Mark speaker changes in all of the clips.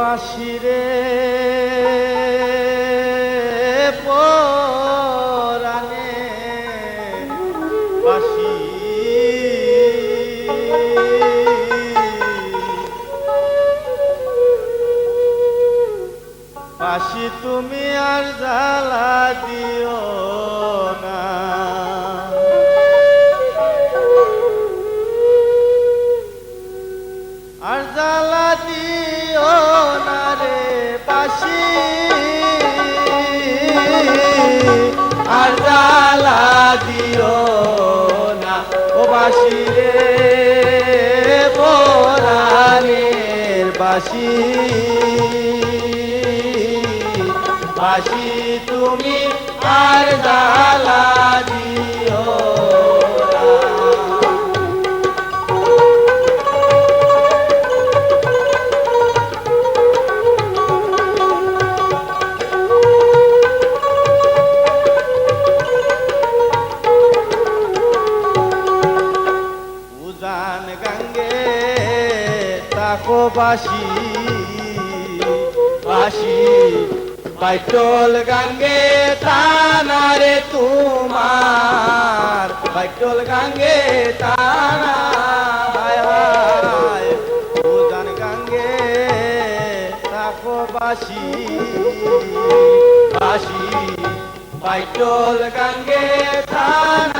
Speaker 1: বাসি রে। পরানে বাসি। বাসি তুমি আর জ্বালা দিও না। জ্বালা দিও না রে বাসি। আর জ্বালা দিও না ও বাসি। বাসি তুমি তাকো বাসি বাসি বাইটল গঙ্গে তানারে তোমার, বাইটল গঙ্গে তানা উজান তাকো বাসি বাসি বাইটল গঙ্গে থানারে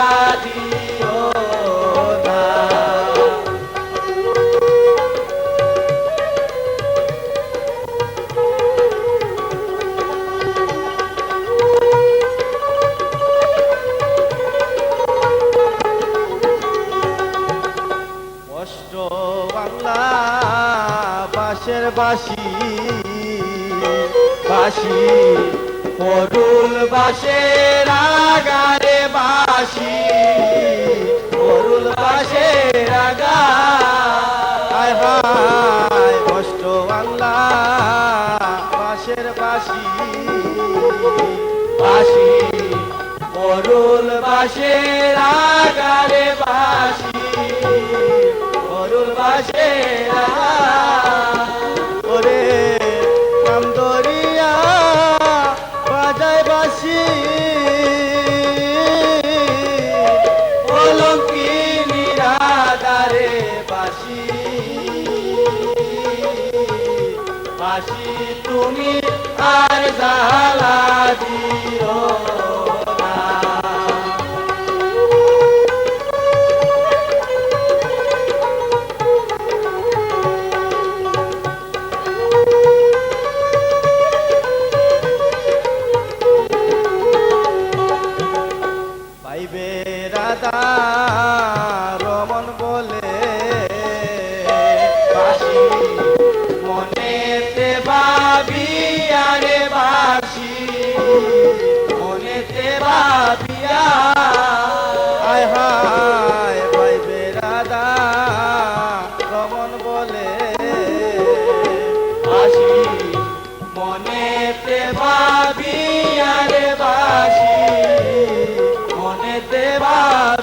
Speaker 1: বাসি বাসি, করুল বাসের আগারে বাসি, করুল বাসের আগা, হায় কষ্ট বাংলা বাসের বাসি বাসি, করুল বাসের আগারে বাসি। তুমি মনেতে ভাবিয়া রে বাসি। মনেতে ভাবিয়া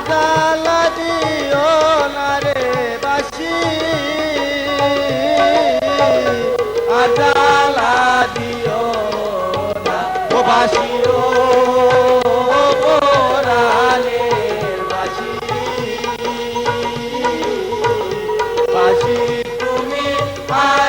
Speaker 1: জ্বালা দিও না রে বাসি দিও না ও বাসি ও পোরালের তুমি আ